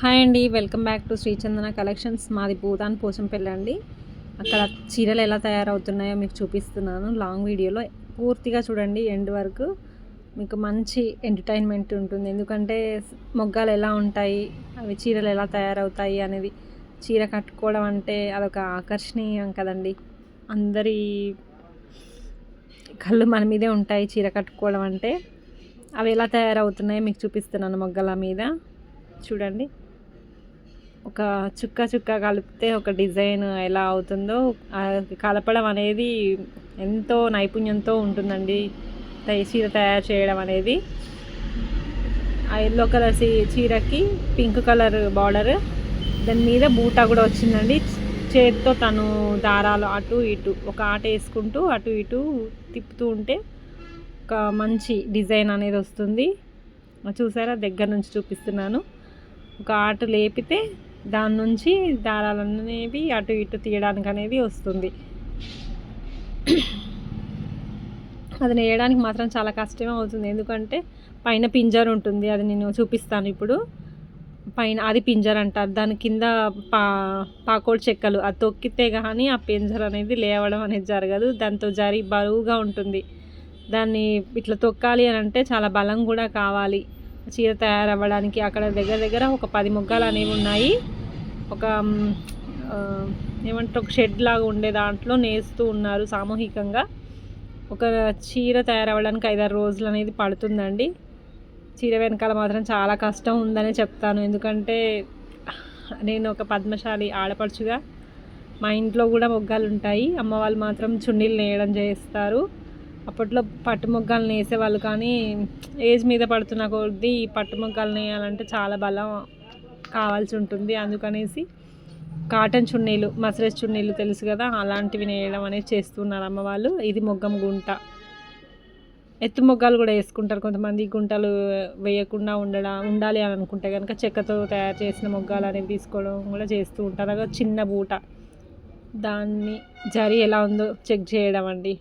Hi అండి welcome back to Srichandana collections. మాది భూతాన్ పోచంపల్లి అండి. అక్కడ చీరలు ఎలా తయారవుతున్నాయో మీకు చూపిస్తున్నాను. లాంగ్ వీడియోలో పూర్తిగా చూడండి ఎండ్ వరకు. మీకు మంచి ఎంటర్టైన్మెంట్ ఉంటుంది. ఎందుకంటే మొగ్గాలు ఎలా ఉంటాయి అవి చీరలు ఎలా తయారవుతాయి అనేది చీర కట్టుకోవడం అంటే అదొక ఆకర్షణీయం కదండి. అందరి కళ్ళు మన మీదే ఉంటాయి చీర కట్టుకోవడం అంటే. అవి ఎలా తయారవుతున్నాయో మీకు చూపిస్తున్నాను మొగ్గల మీద. చూడండి. ఒక చుక్క చుక్క కలిపితే ఒక డిజైన్ ఎలా అవుతుందో కలపడం అనేది ఎంతో నైపుణ్యంతో ఉంటుందండి. చీర తయారు చేయడం అనేది. ఆ ఎల్లో కలర్ చీరకి పింక్ కలర్ బార్డర్. దాని మీద బూటా కూడా వచ్చిందండి. చేతితో తను దారాలు అటు ఇటు ఒక ఆట వేసుకుంటూ అటు ఇటు తిప్పుతూ ఉంటే ఒక మంచి డిజైన్ అనేది వస్తుంది. చూసారా? దగ్గర నుంచి చూపిస్తున్నాను. ఒక ఆట లేపితే దాని నుంచి దారాలు అనేవి అటు ఇటు తీయడానికి అనేది వస్తుంది. అది నేయడానికి మాత్రం చాలా కష్టమే అవుతుంది. ఎందుకంటే పైన పింజర్ ఉంటుంది. అది నేను చూపిస్తాను ఇప్పుడు. పైన అది పింజర్ అంటారు దాని కింద పా పాకోడ్ చెక్కలు. అది తొక్కితే కానీ ఆ పింజర్ అనేది లేవడం అనేది జరగదు. దాంతో జరి బరువుగా ఉంటుంది. దాన్ని ఇట్లా తొక్కాలి అని అంటే చాలా బలం కూడా కావాలి. చీర తయారవ్వడానికి అక్కడ దగ్గర దగ్గర ఒక పది మొగ్గలు అనేవి ఉన్నాయి. ఒక ఏమంటారు ఒక షెడ్ లాగా ఉండే దాంట్లో నేస్తూ ఉన్నారు సామూహికంగా. ఒక చీర తయారవ్వడానికి ఐదారు రోజులు అనేది పడుతుందండి. చీర వెనకాల మాత్రం చాలా కష్టం ఉందని చెప్తాను. ఎందుకంటే నేను ఒక పద్మశాలి ఆడపడుచుగా మా ఇంట్లో కూడా మొగ్గాలు ఉంటాయి. అమ్మ వాళ్ళు మాత్రం చున్నీలు నేయడం చేస్తారు. అప్పట్లో పట్టు మొగ్గాలు నేసేవాళ్ళు కానీ ఏజ్ మీద పడుతున్న కొద్దీ ఈ పట్టు మొగ్గాలు నేయాలంటే చాలా బలం కావాల్సి ఉంటుంది అందుకనేసి కాటన్ చున్నీలు మసరస్ చున్నీలు తెలుసు కదా అలాంటివి నేయడం అనేది చేస్తున్నారు అమ్మ వాళ్ళు. ఇది మొగ్గం గుంట. ఎత్తు మొగ్గాలు కూడా వేసుకుంటారు. కొంతమంది గుంటలు వేయకుండా ఉండడం ఉండాలి అని అనుకుంటే కనుక చెక్కతో తయారు చేసిన మొగ్గాలు అనేవి తీసుకోవడం కూడా చేస్తూ ఉంటారు. చిన్న బూట. దాన్ని జరి ఎలా ఉందో చెక్ చేయడం అండి.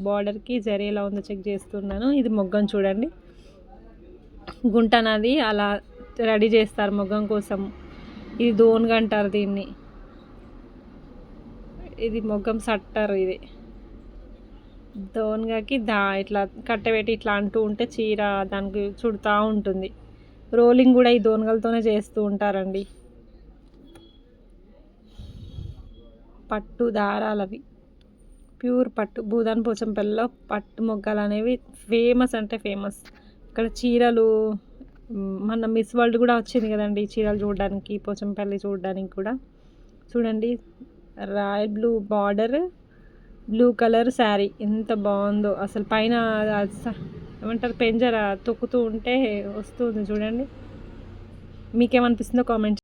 బార్డర్కి జరి ఎలా ఉందో చెక్ చేస్తున్నాను. ఇది మొగ్గం చూడండి. గుంట అనేది అలా రెడీ చేస్తారు మొగ్గం కోసం. ఇది దోన్గా అంటారు దీన్ని. ఇది మొగ్గం సట్టారు ఇది. దోన్గాకి దా ఇట్లా కట్టబెట్టి ఇట్లా అంటూ ఉంటే చీర దానికి చుడుతూ ఉంటుంది. రోలింగ్ కూడా ఈ దోన్గలతోనే చేస్తూ ఉంటారండి. పట్టు దారాలవి ప్యూర్ పట్టు. భూదాన్ పోచంపల్లిలో పట్టు మొగ్గలు అనేవి ఫేమస్ అంటే ఫేమస్. ఇక్కడ చీరలు మన మిస్ వరల్డ్ కూడా వచ్చింది కదండి చీరలు చూడడానికి పోచంపల్లి చూడడానికి కూడా. చూడండి royal blue border blue colour sari. ఎంత బాగుందో. అసలు పైన ఏమంటారు పెంజర తొక్కుతూ ఉంటే వస్తుంది చూడండి. మీకేమనిపిస్తుందో కామెంట్